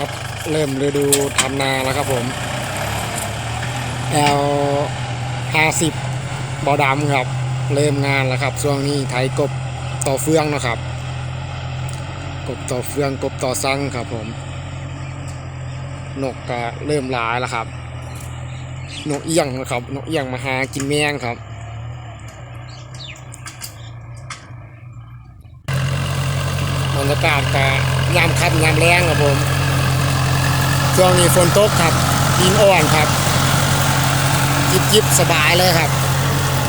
ครับ เริ่มฤดูทำนาแล้วครับผม L 50บอดำครับ เริ่มงานแล้วครับ ช่วงนี้ไถกบต่อเฟืองนะครับ กบต่อเฟืองกบต่อซังครับผมนกก็เริ่มหลายแล้วครับ นกเอี้ยงนะครับนกเอี้ยงมาหากินแมงครับบรรยากาศก็ยามค่ำยามแรงครับผม ช่วงนี้ฝนตกครับดินอ่อนครับจิบจิบสบายเลยครับ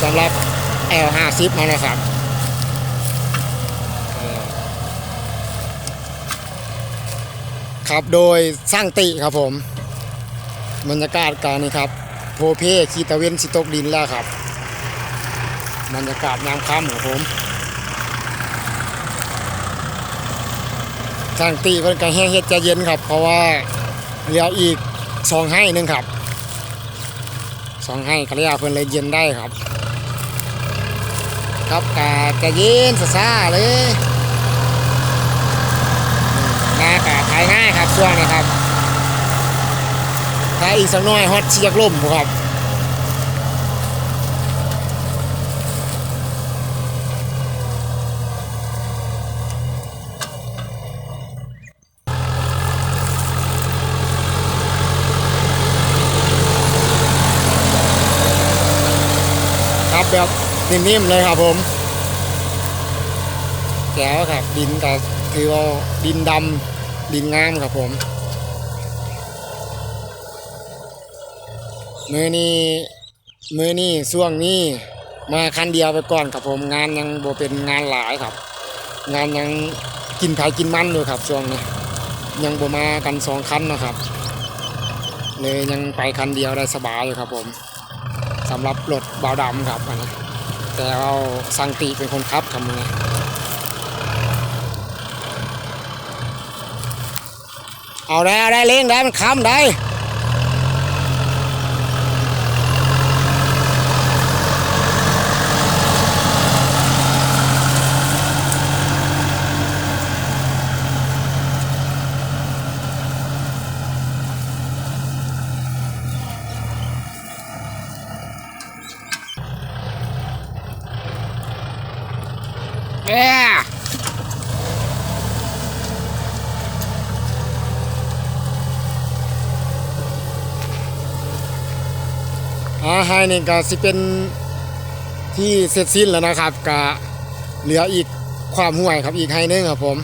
สำหรับ L50 มานะครับเออครับโดยสร้างติครับผมบรรยากาศการนี่ครับ โพเพคีตะเวนสิตกดินแล้วครับบรรยากาศยามค่ำครับผมสร้างตีเพิ่นก็แห้งเฮ็ดใจเย็นครับ เพราะว่า เหลืออีกสองให้หนึงครับสองให้กระยาเพื่อนเลยเย็นได้ครับ ครับกาจะเย็นซ่าเลยหน้ากาขายง่ายครับช่วงนี้ครับถ้าอีกสักหน่อยฮอตเชียกล่มครับ แบบนิ่มๆเลยครับผมแก้วครับดินก็คือว่าดินดำดินงามครับผมมือนี้มือนี้ช่วงนี้มาคันเดียวไปก่อนครับผมงานยังโบเป็นงานหลายครับ งานยังกินไผ่กินมันอยู่ครับช่วงนี้ยังโบมากันสองคันนะครับ เลยยังไปคันเดียวได้สบายอยู่ครับผม สำหรับรถเบาดำครับอันนี้แต่เอาสังติเป็นคนขับครับมันนี้เอาได้เอาได้เล้งได้มันค้ำได้แย่ อาให้นี่ก็สิเป็นที่เสร็จสิ้นแล้วนะครับก็เหลืออีกความห่วยครับอีกให้นึงครับผม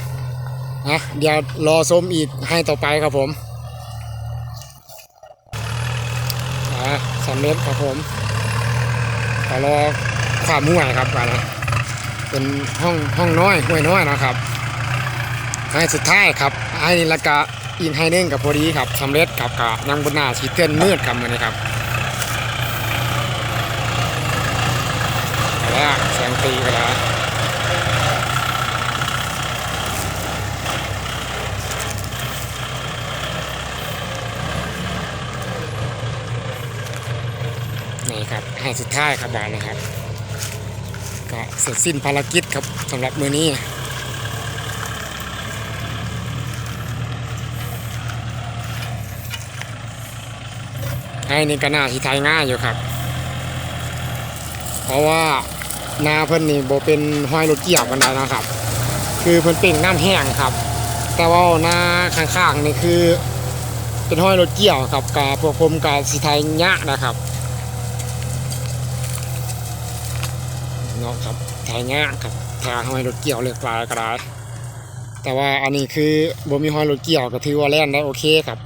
นะเดี๋ยวรอชมอีกให้ต่อไปครับผมอ่าสำเร็จครับผมก็รอความห่วยครับไปนะเป็นห้องห้องน้อยห้วยน้อยนะครับให้สุดท้ายครับให้ละกะอินไฮเน่งกับพอดีครับสำเร็จครับกะยังบนหน้าสีเตือนมืดครับมันนี้ครับไป แล้วแสงตีไปแล้วนี่ครับให้สุดท้ายครับบานนะครับก็เสร็จสิ้นภารกิจครับสำหรับมือนี้ให้นี่ก็น่าที่ไทยง่ายอยู่ครับ เพราะว่า นาเพิ่นนี่โบเป็นห้อยรถเกี่ยวกันได้นะครับ คือเพิ่นเป็นน้ำแห้งครับ แต่ว่าหน้าข้างๆนี่คือ เป็นห้อยรถเกี่ยวครับกับพวกผมกับสีไทยยะนะครับเนาะครับถ่ายง่ายครับทางห้อยรถเกี่ยวเลือกลายก็ได้แต่ว่าอันนี้คือบ่มีห้อยรถเกี่ยวก็ถือว่าแล่นได้โอเคครับ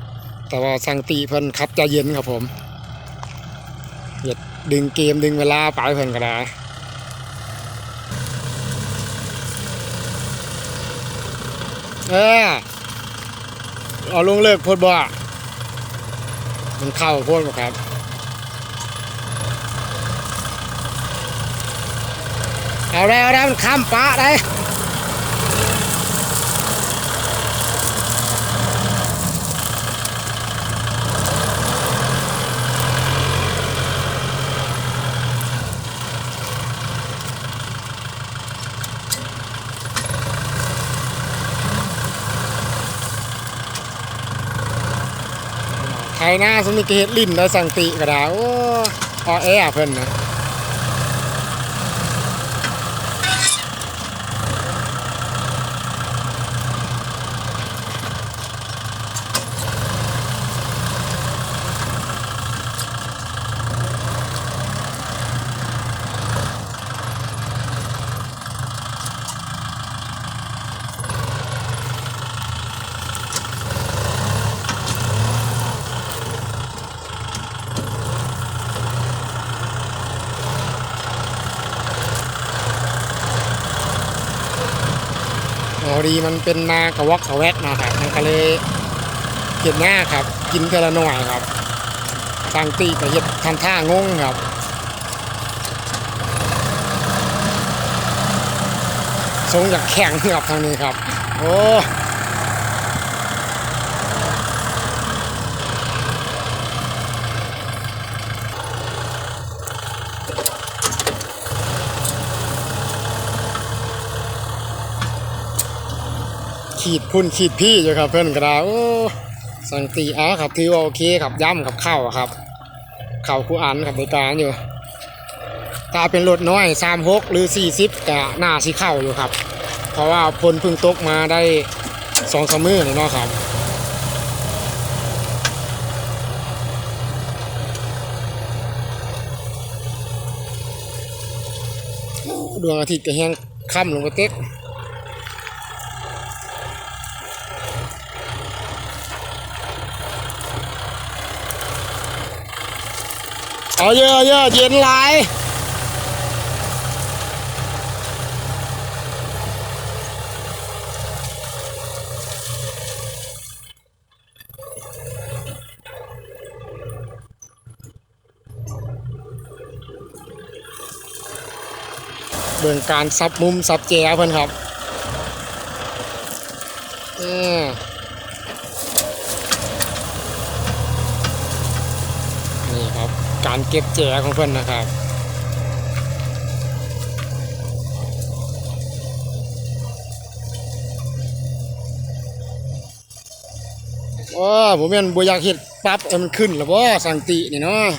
แต่ว่าสังติเพิ่นขับใจะเย็นครับผมเย็ดดึงเกมดึงเวลาไปเพิ่นก็ได้ เออเอาลงเลิกพดบ่มันเข้าพดบ่ครับเอาได้เอาได้มันข้ามปะได้ ไอ้หน้าสมิกเฮ็ดลิ้นได้สังติก็ได้โอ้ออแอเพิ่นนะ ดีมันเป็นนากระวอกกระแวกนะครับมันก็เลยเห็ดหน้าครับ กินเทอละหน่อยครับทางตีก็เห็ดทำท่างงครับทรงอยากแข็งครับทางนี้ครับ โอ้ ขีดพุ่นขีดพี่อยู่ครับเพื่อนกระดาโอ้สังตีอ๋อครับถือว่าโอเคครับย่ำกับเข้าครับข้าวคูอันครับในการอยู่ถ้าเป็นรถน้อยสามหกหรือสี่สิบกะหน้าสีเข้าอยู่ครับ เพราะว่าพลพึ่งตกมาได้สองสามมือเลยเนาะครับดวงอาทิตย์ก็แห้งค่ำลงกระเต็ก เอาเยอะเยอะเย็นหลายเบิ่งการซับมุมซับแจเพิ่อนครับเออนี่ครับ การเก็บแจของเพิ่อนนะครับโอ้ผมแม่นบ่อยากเฮ็ดปั๊บมันขึ้นแล้วบ่สังตินี่เนาะ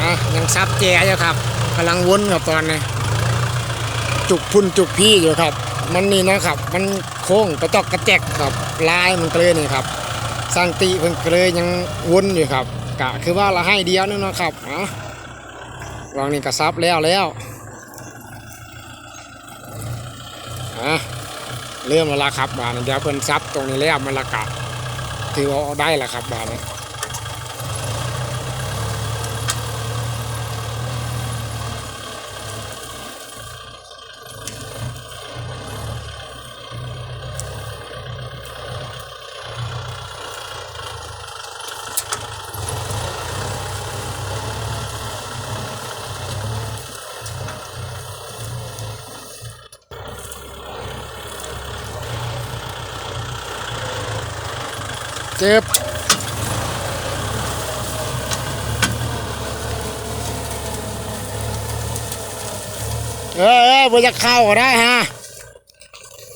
อะยังซับแจอยู่ครับกำลังวนครับตอนนี้จุกพุ่นจุกพี่อยู่ครับ มันนี่นะครับ มันโค้งกระจอกกระแจกครับ ลายมันก็เลยนี่ครับสังติเพิ่นก็เลยยังวนอยู่ครับกะคือว่าเราให้เดียวนึงนะครับอะวางนี่กะซับแล้วแล้วอะเริ่มแล้วละครับบานเดี๋ยวเพิ่นซับตรงนี้แล้วมันละกะถือว่าได้ละครับบานนี้ จ็บเออเออบ่อยากเข้าก็ได้ฮะ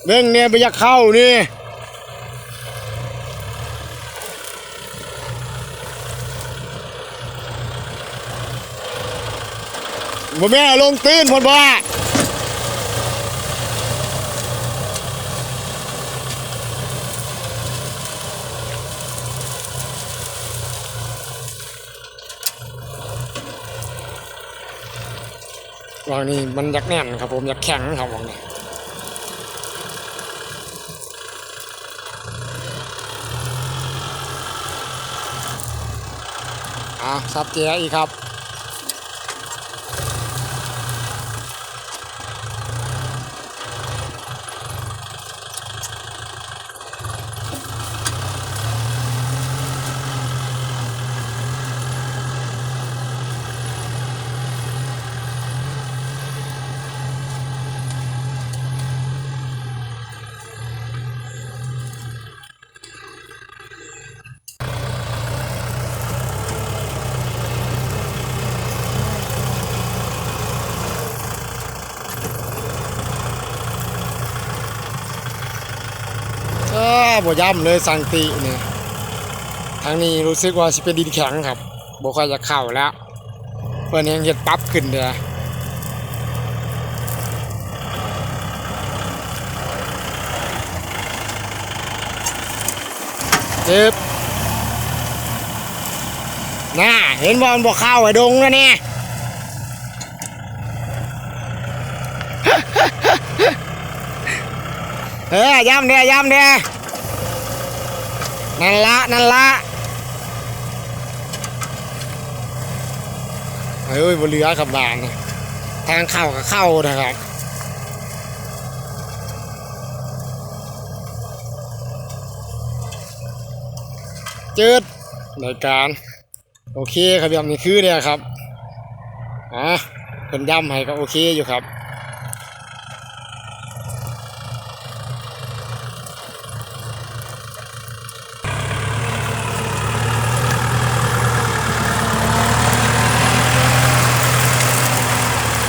เรื่องเนี่ยบ่อยากเข้านี่บ่แม่ลงตื้นพนบ่ ว่างนี้มันอยากแน่นครับผมอยากแข็งครับวังนี้อะซับเจียอีกครับ อ บ่ย่ำเลยสังติเนี่ยทางนี้รู้สึกว่าสิเป็นดินแข็งครับบ่ค่อยจะเข้าแล้วเพิ่นยังเฮ็ดปรับขึ้นเด้อเจ็บน่าเห็นบอลบ่เข้าไอ้ดงแล้วเนี่ยเออย่ำเดียย่ำเดีย นั่นละนั่นละเฮ้ยบนเรือขับบานทางเข้าก็เข้านะครับจืดรายการ โอเคครับแบบนี้คือเนี่ยครับอะเป็นย่ำให้ก็โอเคอยู่ครับ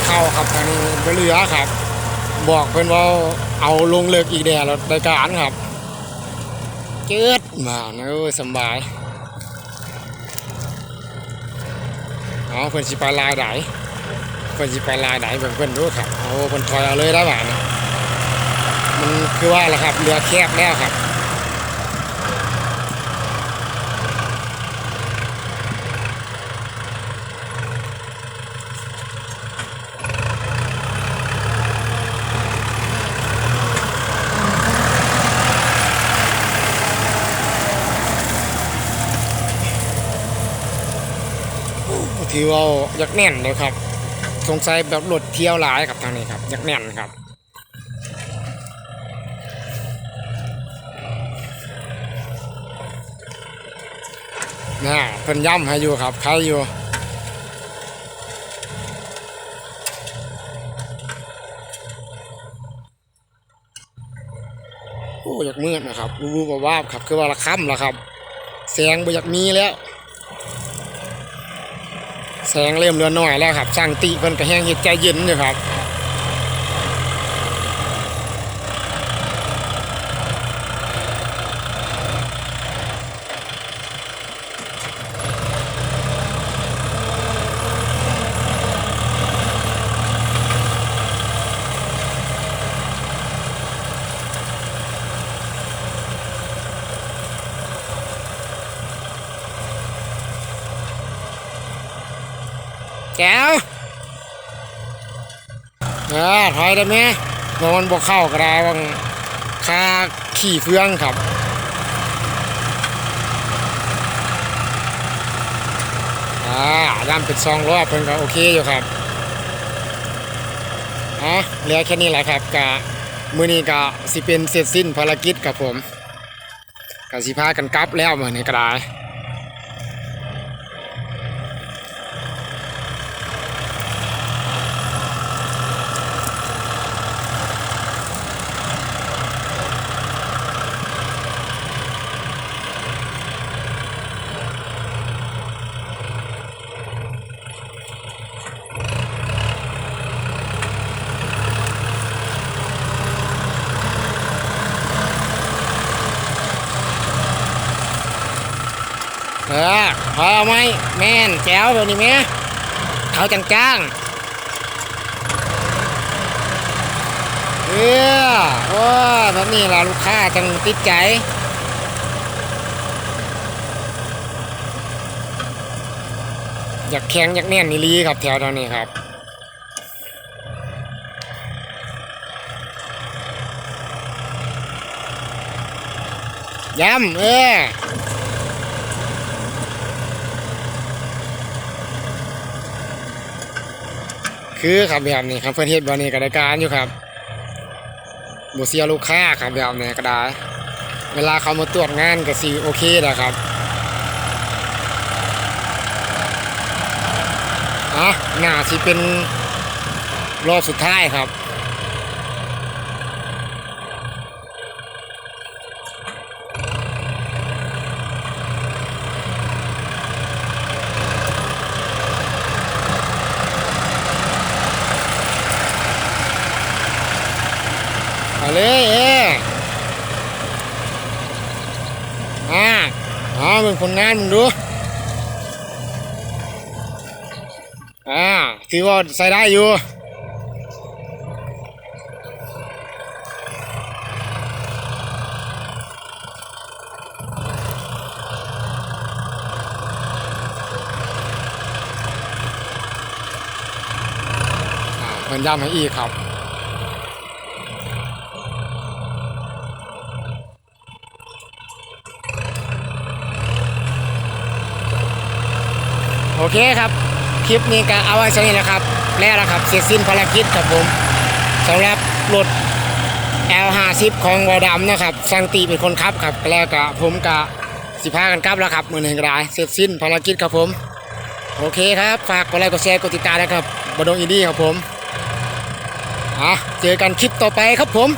เข้าครับทางนี้บเหลือครับ บอกเพิ่อนว่าเอาลงเลิกอีกแด่แล้วรายการครับ เจืดมาเนอะสบายเอาเพิ่อนสิปลายไหนเพิ่อนสิปลายไหนเบิ่งเพิ่นรู้ครับโอ้เพิ่นถอยเอาเลยได้บ่านะมันคือว่าแหละครับเรือแคบแล้วครับ ถือว่าอยักแน่นเลยครับ สงสัยแบบรถเที่ยวหลายครับทางนี้ครับอยักแน่นครับน่าเพิ่นย่ำให้อยู่ครับใครอยู่โอ้อยากมืดนะครับรู้ๆว่าๆครับ คือว่าละค่ำละครับแสงบ่อยากมีแล้ว แสงเริ่มเรือนน้อยแล้วครับช่างติเพิ่นก็แห้งเฮ็ดใจเย็นอยู่ครับ แก้วเออถอยได้ไหมเพราะมันบกเข้าก็ได้บางคาขี่เฟืองครับอ่าย่ำเป็นซองรอบเพิ่นก็โอเคอยู่ครับอะเหลือแค่นี้แหละครับกะมือนี้ก็สิเป็นเสร็จสิ้นภารกิจครับผมก็สิพากันกลับแล้วเหมือนี้ก็ได้ เออพอไหมแม่นแจ๋วแบบนี้ไหมเขาจังจ้างเออโอ้ยแบบนี้ล่ะลูกค้าจังติดใจอยากแข็งอยากแน่นนี่ลีครับแถวตอนนี้ครับย้ำเออ คือครับแบบนี้ครับเพื่อนเฮ็ดแบบนี้ก็ได้การอยู่ครับบุเสียลูกค้าครับแบบนี้ก็ได้เวลาเขามาตรวจงานก็สิโอเคนะครับอะหน้าสิเป็นรอบสุดท้ายครับ เอาเลยเอ บิ่งผลงานมึงดูอ่า ถือว่าใส่ได้อยู่อ่าเพิ่นย้ำให้อีกครับโอเคครับ คลิปนี้ก็เอาไว้เท่นี้แหละครับแล้วละครับเสร็จสิ้นภารกิจครับผมสำหรับรถ L50 ของวอดำนะครับสังตีเป็นคนขับครับแล้วก็ผมก็สิพากันกลับแล้วครับมือหนึ่งก็ไดเสร็จสิ้นภารกิจครับผม โอเคครับ ฝากกดไลค์กดแชร์กดติดตามนะครับบดงอินดี้ครับผมอะเจอกันคลิปต่อไปครับผม